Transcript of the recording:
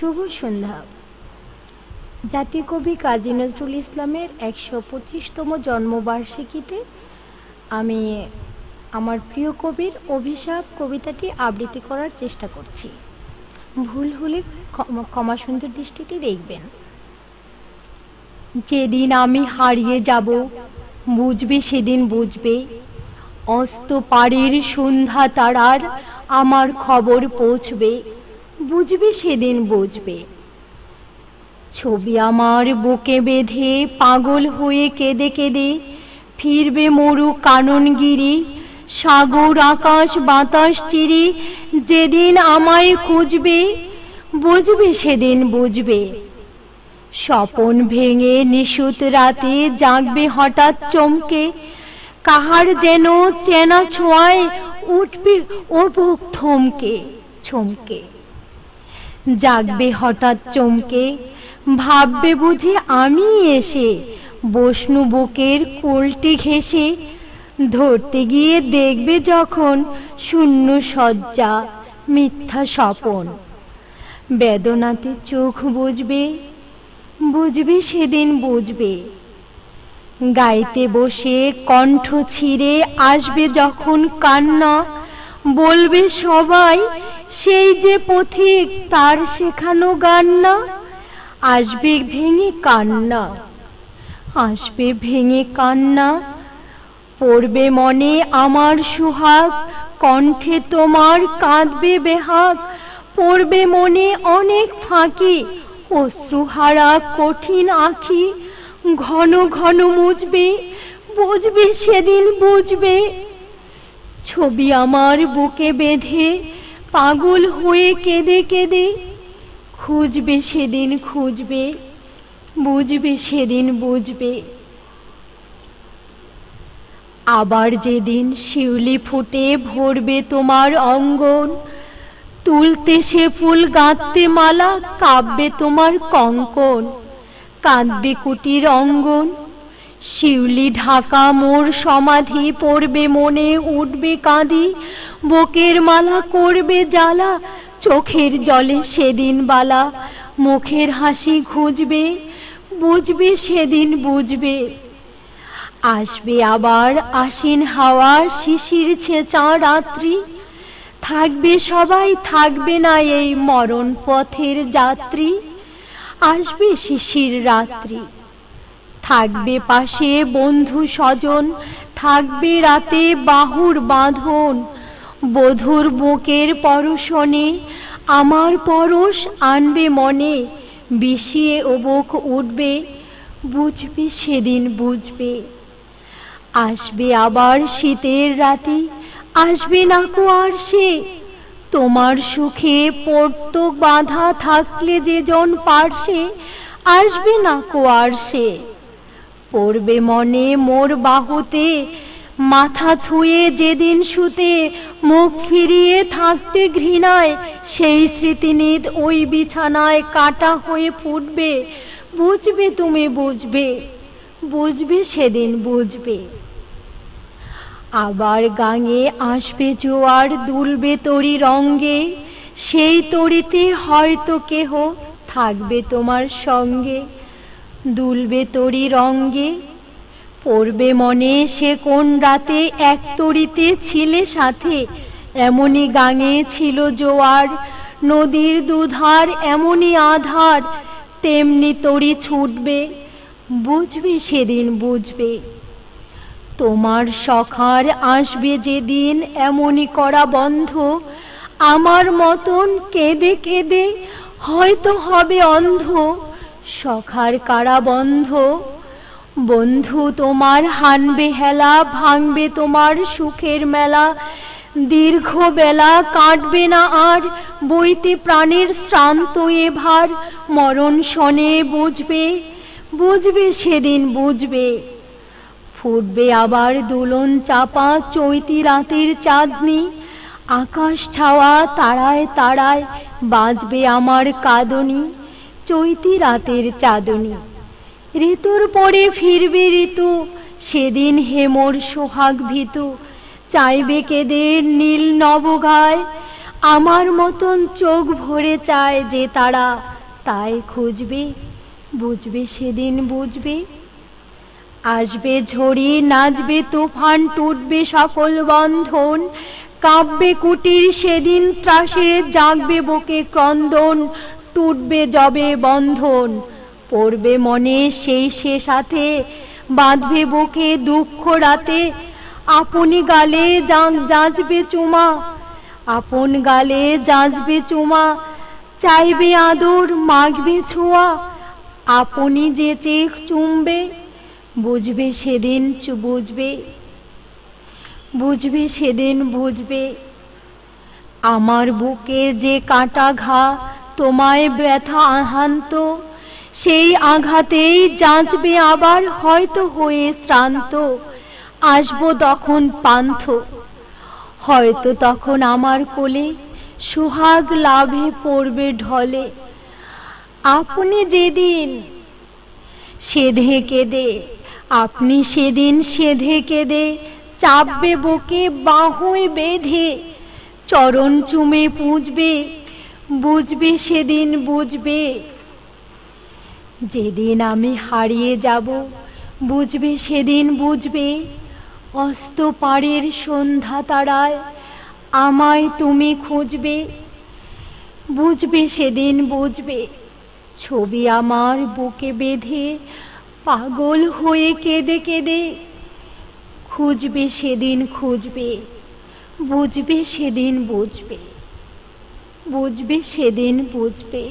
শুভ সন্ধ্যা। জাতীয় কবি কাজী নজরুল ইসলামের একশো পঁচিশতম জন্মবার্ষিকীতে আমি আমার প্রিয় কবির অভিশাপ কবিতাটি আবৃত্তি করার চেষ্টা করছি। ভুল হলে ক্ষমা- সুন্দর দৃষ্টিতে দেখবেন। যেদিন আমি হারিয়ে যাব, বুঝবে সেদিন বুঝবে। অস্ত পাড়ের সন্ধ্যা তারার আমার খবর পৌঁছবে। বুঝবে সেদিন বুঝবে। ছবি আমার বুকে বেঁধে, পাগল হয়ে কেঁদে কেঁদে ফিরবে মরু কাননগিরি, সাগর, আকাশ, বাতাস, চিরি যেদিন আমায় খুঁজবে, বুঝবে সেদিন বুঝবে। স্বপন ভেঙে নিশুত রাতে জাগবে হঠাৎ চমকে, কাহার যেন চেনা ছোঁয়ায় উঠবে ওর বুক থমকে ছমকে জাগবে হঠাৎ চমকে। ভাববে বুঝি আমি এসে বসনু বুকের কোলটি ঘেসে ধরতে গিয়ে দেখবে যখন শূন্য সজ্জা মিথ্যা স্বপন। বেদনাতে চোখ বুঝবে বুঝবে সেদিন বুঝবে। গাইতে বসে কণ্ঠ ছিঁড়ে আসবে যখন কান্না, বলবে সবাই সেই যে পথিক, তার শেখানো গান না। আসবে ভেঙে কান্না, আসবে ভেঙে কান্না। পড়বে মনে আমার সুহাগ, কণ্ঠে তোমার কাঁদবে বেহাগ। পড়বে মনে অনেক ফাঁকি অশ্রুহারা কঠিন আখি। ঘন ঘন মুজবে বুঝবে সেদিন বুঝবে। ছবি আমার বুকে বেঁধে পাগল হয়ে কেঁদে কেঁদে, খুঁজবে সেদিন খুঁজবে, বুঝবে সেদিন বুঝবে। আবার যেদিন শিউলি ফুটে ভরবে তোমার অঙ্গন, তুলতে সে ফুল গাঁথতে মালা কাব্যে তোমার কঙ্কন, কাঁদবে কুটির অঙ্গন শিউলি ঢাকা মোর সমাধি পড়বে মনে, উঠবে কাঁদি। বুকের মালা করবে জ্বালা, চোখের জলে সেদিন বালা। মুখের হাসি খুঁজবে, বুঝবে সেদিন বুঝবে। আসবে আবার আশ্বিন হাওয়া শিশির ছেঁচা রাত্রি। থাকবে সবাই, থাকবে না এই মরণ পথের যাত্রী। আসবে শিশির রাত্রি। থাকবে পাশে বন্ধু স্বজন, থাকবে রাতে বাহুর বাঁধন। বধুর বুকের পরশনে আমার পরশ আনবে মনে, বিষিয়ে ওবক উঠবে, বুঝবে সেদিন বুঝবে। আসবে আবার শীতের রাতে, আসবে না আর সে। তোমার সুখে পড়ত বাঁধা থাকলে যে জন পারছে আসবে না আর সে। পড়বে মনে মোর বাহুতে। মাথা থুয়ে যেদিন শুতে মুখ ফিরিয়ে থাকতে ঘৃণায়, সেই স্মৃতিনিদ ওই বিছানায় কাটা হয়ে ফুটবে। বুঝবে তুমি বুঝবে বুঝবে সেদিন বুঝবে। আবার গাঙে আসবে জোয়ার দুলবে তরি রঙ্গে, সেই তরিতে হয়তো কেহ থাকবে তোমার সঙ্গে। দুলবে তরি রঙ্গে, পড়বে মনে সে কোন রাতে, এক তরিতে ছিলে সাথে এমনই গাঙে ছিল জোয়ার, নদীর দুধার এমনই আধার, তেমনি তরি ছুটবে, বুঝবে সেদিন বুঝবে। তোমার সখার আসবে যেদিন এমনই করা বন্ধ, আমার মতন কেঁদে কেঁদে, হয়তো হবে অন্ধ। সখার কারা বন্ধ বন্ধু তোমার হানবে হেলা, ভাঙবে তোমার সুখের মেলা। দীর্ঘ বেলা কাটবে না আর, বইতে প্রাণের শ্রান্ত এ ভার। মরণ শনে, বুঝবে বুঝবে সেদিন বুঝবে। ফুটবে আবার দুলন চাপা চৈতি রাতের চাঁদনি। আকাশ ছাওয়া তারায় তারায় বাজবে আমার কাঁদনি। চৈতি রাতের চাঁদনি। ঋতুর পরে ফিরবে ঋতু, সেদিন হেমর সোহাগ ভীতু। চাইবে কেদের নীল নবগায়, আমার মতন চোখ ভরে চায় যে তারা। তাই খুঁজবে, বুঝবে সেদিন বুঝবে। আসবে ঝড়ি, নাচবে তুফান, টুটবে সকল বন্ধন। কাব্যে কুটির, সেদিন ত্রাসে জাগবে বুকে ক্রন্দন। টুটবে জবে বন্ধন। পড়বে মনে সেই সে সাথে, বাঁধবে বুকে দুঃখ রাতে। আপনি গালে যাঁচবে চুমা, আপন গালে যাঁচবে চুমা, চাইবে আদর, মাগবে ছোঁয়া। আপনি যে চেক চুমবে, বুঝবে সেদিন বুঝবে। বুঝবে সেদিন বুঝবে। আমার বুকে যে কাটা ঘা তোমায় ব্যথা আহান্ত সেই আঘাতেই যাঁচবে আবার হয়তো হয়ে শ্রান্ত। আসব তখন পান্থ, হয়তো তখন আমার কোলে সুহাগ লাভে পড়বে ঢলে। আপনি যেদিন সেধে কেঁদে, আপনি সেদিন সেধে কেঁদে চাপবে বুকে বাহুই বেঁধে, চরণ চুমে পুঁজবে বুঝবে সেদিন বুঝবে। যেদিন আমি হারিয়ে যাব, বুঝবে সেদিন বুঝবে। অস্ত পাড়ের সন্ধ্যা তারায় আমায় তুমি খুঁজবে। বুঝবে সেদিন বুঝবে। ছবি আমার বুকে বেঁধে, পাগল হয়ে কেঁদে কেঁদে। খুঁজবে সেদিন খুঁজবে, বুঝবে সেদিন বুঝবে। বুঝবে সেদিন বুঝবে।